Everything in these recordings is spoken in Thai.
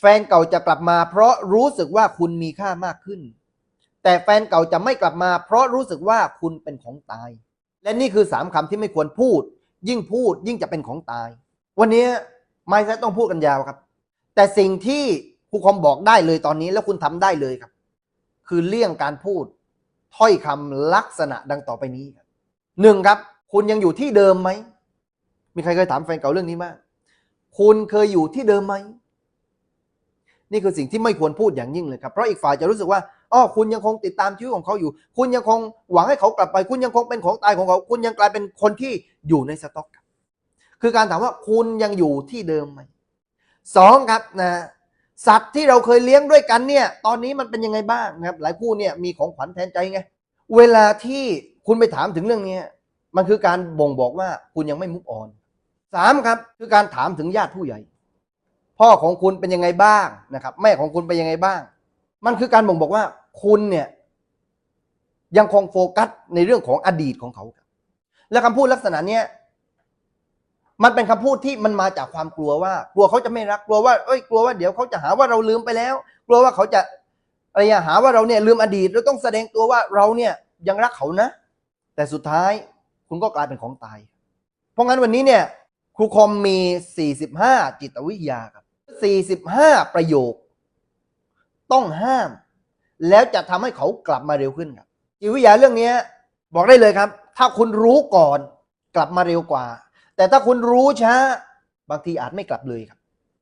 แฟนเก่าจะกลับมา เพราะรู้สึกว่าคุณมีค่ามากขึ้น แต่แฟนเก่าจะไม่กลับมา เพราะรู้สึกว่าคุณเป็นของตาย และนี่คือสามคำที่ไม่ควรพูด ยิ่งพูดยิ่งจะเป็นของตาย วันนี้ไม่ใช่ต้องพูดกันยาวครับ แต่สิ่งที่ครูคอมบอกได้เลยตอนนี้แล้วคุณทำได้เลยครับ คือเลี่ยงการพูด ถ้อยคำลักษณะดังต่อไปนี้ครับหนึ่งครับ คุณยังอยู่ที่เดิมไหมมีใครเคยถามแฟนเก่าเรื่องนี้บ้างคุณเคยอยู่ที่เดิมไหม นี่คือสิ่งที่ไม่ควรพูดอย่างยิ่งเลยครับเพราะอีกฝ่ายจะรู้สึกว่าอ๋อคุณยังคงติดตามชีวิตของเขาอยู่ คุณยังคงหวังให้เขากลับไป คุณยังคงเป็นของตายของเขา คุณยังกลายเป็นคนที่อยู่ในสต็อกครับคือการถามว่าคุณยังอยู่ที่เดิมไหมสองครับนะสัตว์ที่เราเคยเลี้ยงด้วยกันเนี่ยตอนนี้มันเป็นยังไงบ้างนะครับหลายคู่เนี่ยมีของขวัญแทนใจไงเวลาที่คุณไปถามถึงเรื่องนี้มันคือการบ่งบอกว่าคุณยังไม่มุกอ่อนสามครับคือการถามถึงญาติผู้ใหญ่ พ่อของคุณเป็นยังไงบ้างนะครับ แม่ของคุณเป็นยังไงบ้าง มันคือการบ่งบอกว่าคุณเนี่ยยังคงโฟกัสในเรื่องของอดีตของเขา และคำพูดลักษณะเนี้ยมันเป็นคำพูดที่มันมาจากความกลัวว่า กลัวเขาจะไม่รักกลัวว่าเอ้ยกลัวว่าเดี๋ยวเขาจะหาว่าเราลืมไปแล้ว กลัวว่าเขาจะอะไรอะหาว่าเราเนี่ยลืมอดีตแล้วต้องแสดงตัวว่าเราเนี่ยยังรักเขานะ แต่สุดท้ายคุณก็กลายเป็นของตาย เพราะงั้นวันนี้เนี่ยครูคอมมี 45 จิตวิทยาครับ 45 ประโยค ต้องห้าม แล้วจะทำให้เขากลับมาเร็วขึ้นครับจิตวิทยาเรื่องนี้บอกได้เลยครับ ถ้าคุณรู้ก่อนกลับมาเร็วกว่า แต่ถ้าคุณรู้ช้า บางทีอาจไม่กลับเลยครับ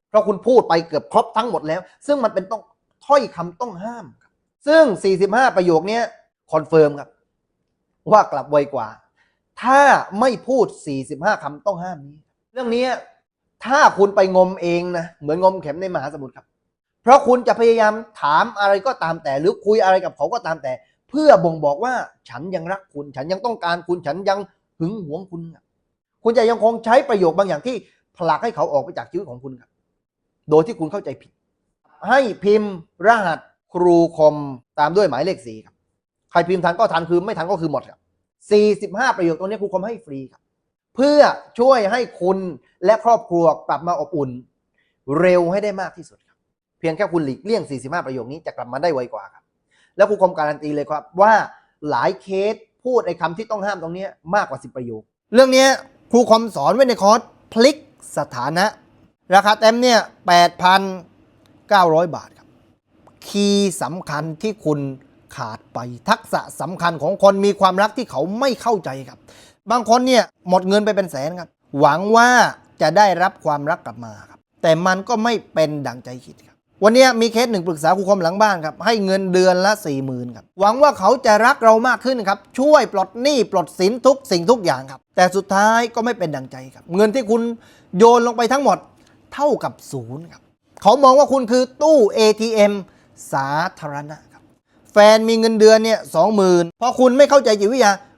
เพราะคุณพูดไปเกือบครบทั้งหมดแล้ว ซึ่งมันเป็นต้องถ้อยคำต้องห้ามครับซึ่ง 45 ประโยคนี้คอนเฟิร์มครับ ว่ากลับไวกว่า ถ้าไม่พูด 45คำต้องห้ามนี้ เรื่องนี้ ถ้าคุณไปงมเองนะเหมือนงมเข็มในมหาสมุทรครับ เพราะคุณจะพยายามถามอะไรก็ตามแต่ หรือคุยอะไรกับเขาก็ตามแต่ เพื่อบ่งบอกว่าฉันยังรักคุณ ฉันยังต้องการคุณฉันยังหึงหวงคุณ คุณจะยังคงใช้ประโยคบางอย่างที่ผลักให้เขาออกไปจากชีวิตของคุณครับ โดยที่คุณเข้าใจผิด ให้พิมพ์รหัสครูคมตามด้วยหมายเลขสี่ครับ ใครพิมพ์ทันก็ทันคือไม่ทันก็คือหมดครับ45 ประโยคตรงนี้ครูคมให้ฟรีครับ เพื่อช่วยให้คุณและครอบครัวกลับมาอบอุ่น เร็วให้ได้มากที่สุดครับ เพียงแค่คุณหลีกเลี่ยง 45 ประโยคนี้จะกลับมาได้ไวกว่าครับ แล้วครูคมการันตีเลยครับว่าหลายเคสพูดไอ้คำที่ต้องห้ามตรงนี้มากกว่า 10 ประโยค เรื่องนี้ครูคมสอนไว้ในคอร์สพลิกสถานะ ราคาเต็มเนี่ย 8,900 บาทครับ คีย์สำคัญที่คุณขาดไปทักษะสำคัญของคนมีความรักที่เขาไม่เข้าใจครับ บางคนเนี่ยหมดเงินไปเป็นแสนครับ หวังว่าจะได้รับความรักกลับมาครับ แต่มันก็ไม่เป็นดังใจคิดครับ วันนี้มีเคสหนึ่งปรึกษาครูคมหลังบ้านครับให้เงินเดือนละ4ี่หมื่นครับหวังว่าเขาจะรักเรามากขึ้นครับ ช่วยปลดหนี้ปลดสินทุกสิ่งทุกอย่างครับ แต่สุดท้ายก็ไม่เป็นดังใจครับ เงินที่คุณโยนลงไปทั้งหมดเท่ากับศูนย์ครับเขามองว่าคุณคือตู้ ATM สาธารณะครับ แฟนมีเงินเดือนเนี่ยสองหมื่นพอคุณไม่เข้าใจจิตวิทยา